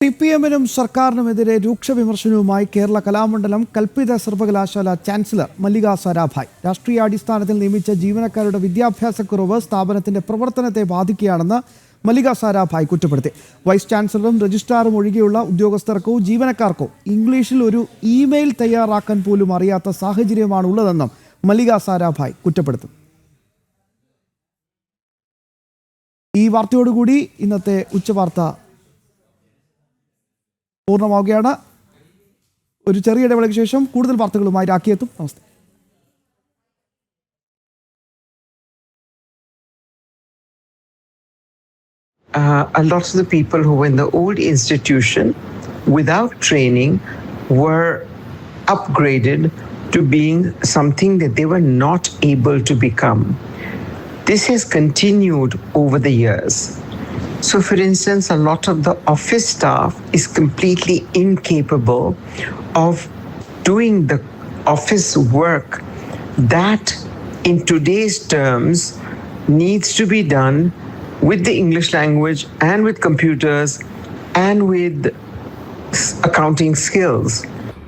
C P എമ്മിനും സർക്കാരിനുമെതിരെ രൂക്ഷ വിമർശനവുമായി കേരള കലാമണ്ഡലം കൽപ്പിത സർവകലാശാല ചാൻസലർ മല്ലിക സാരാഭായ്. രാഷ്ട്രീയാടിസ്ഥാനത്തിൽ നിയമിച്ച ജീവനക്കാരുടെ വിദ്യാഭ്യാസക്കുറവ് സ്ഥാപനത്തിന്റെ പ്രവർത്തനത്തെ ബാധിക്കുകയാണെന്ന് മല്ലിക സാരാഭായ് കുറ്റപ്പെടുത്തി. വൈസ് ചാൻസലറും രജിസ്ട്രാറും ഒഴികെയുള്ള ഉദ്യോഗസ്ഥർക്കോ ജീവനക്കാർക്കോ ഇംഗ്ലീഷിൽ ഒരു ഇമെയിൽ തയ്യാറാക്കാൻ പോലും അറിയാത്ത സാഹചര്യമാണ് ഉള്ളതെന്നും മല്ലിക സാരാഭായ് കുറ്റപ്പെടുത്തും ഈ വാർത്തയോടുകൂടി ഇന്നത്തെ ഉച്ചവാർത്ത പൂർണമാവുകയാണ് ഒരു ചെറിയ ഇടവേളയ്ക്ക് ശേഷം കൂടുതൽ വാർത്തകളുമായി രാക്കിയെത്തും നമസ്തേ uh, a lot of the people who were in the old institution without training were upgraded to being something that they were not able to become. This has continued over the years. So, for instance, a lot of the office staff is completely incapable of doing the office work that, in today's terms, needs to be done with the English language and with computers and with accounting skills.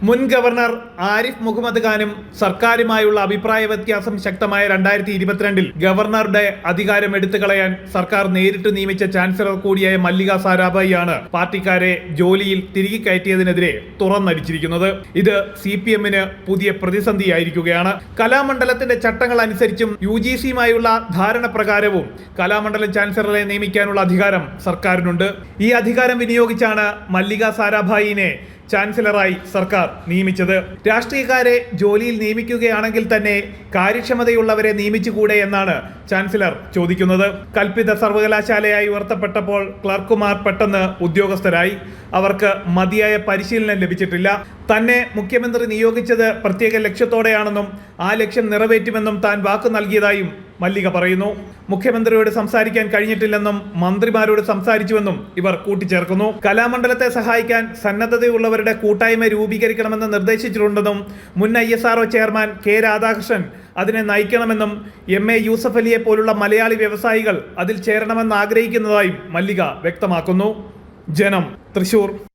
മുൻ governor Arif Muhammad ഖാനും സർക്കാരുമായുള്ള അഭിപ്രായ വ്യത്യാസം ശക്തമായ രണ്ടായിരത്തി ഇരുപത്തിരണ്ടിൽ ഗവർണറുടെ അധികാരം എടുത്തു കളയാൻ സർക്കാർ നേരിട്ട് നിയമിച്ച ചാൻസലർ കൂടിയായ മല്ലിക സാരാഭായിയാണ് പാർട്ടിക്കാരെ ജോലിയിൽ തിരികെ കയറ്റിയതിനെതിരെ തുറന്നടിച്ചിരിക്കുന്നത്. ഇത് സി പി എമ്മിന് പുതിയ പ്രതിസന്ധിയായിരിക്കുകയാണ്. കലാമണ്ഡലത്തിന്റെ ചട്ടങ്ങൾ അനുസരിച്ചും യു ജി സിയുമായുള്ള ധാരണ പ്രകാരവും കലാമണ്ഡലം ചാൻസലറെ നിയമിക്കാനുള്ള അധികാരം സർക്കാരിനുണ്ട്. ഈ അധികാരം വിനിയോഗിച്ചാണ് മല്ലിക സാരാഭായിനെ ചാൻസലറായി സർക്കാർ നിയമിച്ചത്. രാഷ്ട്രീയക്കാരെ ജോലിയിൽ നിയമിക്കുകയാണെങ്കിൽ തന്നെ കാര്യക്ഷമതയുള്ളവരെ നിയമിച്ചുകൂടെ എന്നാണ് ചാൻസലർ ചോദിക്കുന്നത്. കൽപ്പിത സർവകലാശാലയായി ഉയർത്തപ്പെട്ടപ്പോൾ ക്ലർക്കുമാർ പെട്ടെന്ന് ഉദ്യോഗസ്ഥരായി. അവർക്ക് മതിയായ പരിശീലനം ലഭിച്ചിട്ടില്ല. തന്നെ മുഖ്യമന്ത്രി നിയോഗിച്ചത് പ്രത്യേക ലക്ഷ്യത്തോടെയാണെന്നും ആ ലക്ഷ്യം നിറവേറ്റുമെന്നും താൻ വാക്ക് നൽകിയതായും മല്ലിക പറയുന്നു മുഖ്യമന്ത്രിയോട് സംസാരിക്കാൻ കഴിഞ്ഞിട്ടില്ലെന്നും മന്ത്രിമാരോട് സംസാരിച്ചുവെന്നും ഇവർ കൂട്ടിച്ചേർക്കുന്നു. കലാമണ്ഡലത്തെ സഹായിക്കാൻ സന്നദ്ധതയുള്ളവരുടെ കൂട്ടായ്മ രൂപീകരിക്കണമെന്ന് നിർദ്ദേശിച്ചിട്ടുണ്ടെന്നും മുൻ I S R O chairman K Radhakrishnan അതിനെ നയിക്കണമെന്നും എം എ യൂസഫ് അലിയെ പോലുള്ള മലയാളി വ്യവസായികൾ അതിൽ ചേരണമെന്ന് ആഗ്രഹിക്കുന്നതായും മല്ലിക വ്യക്തമാക്കുന്നു. ജനം തൃശൂർ.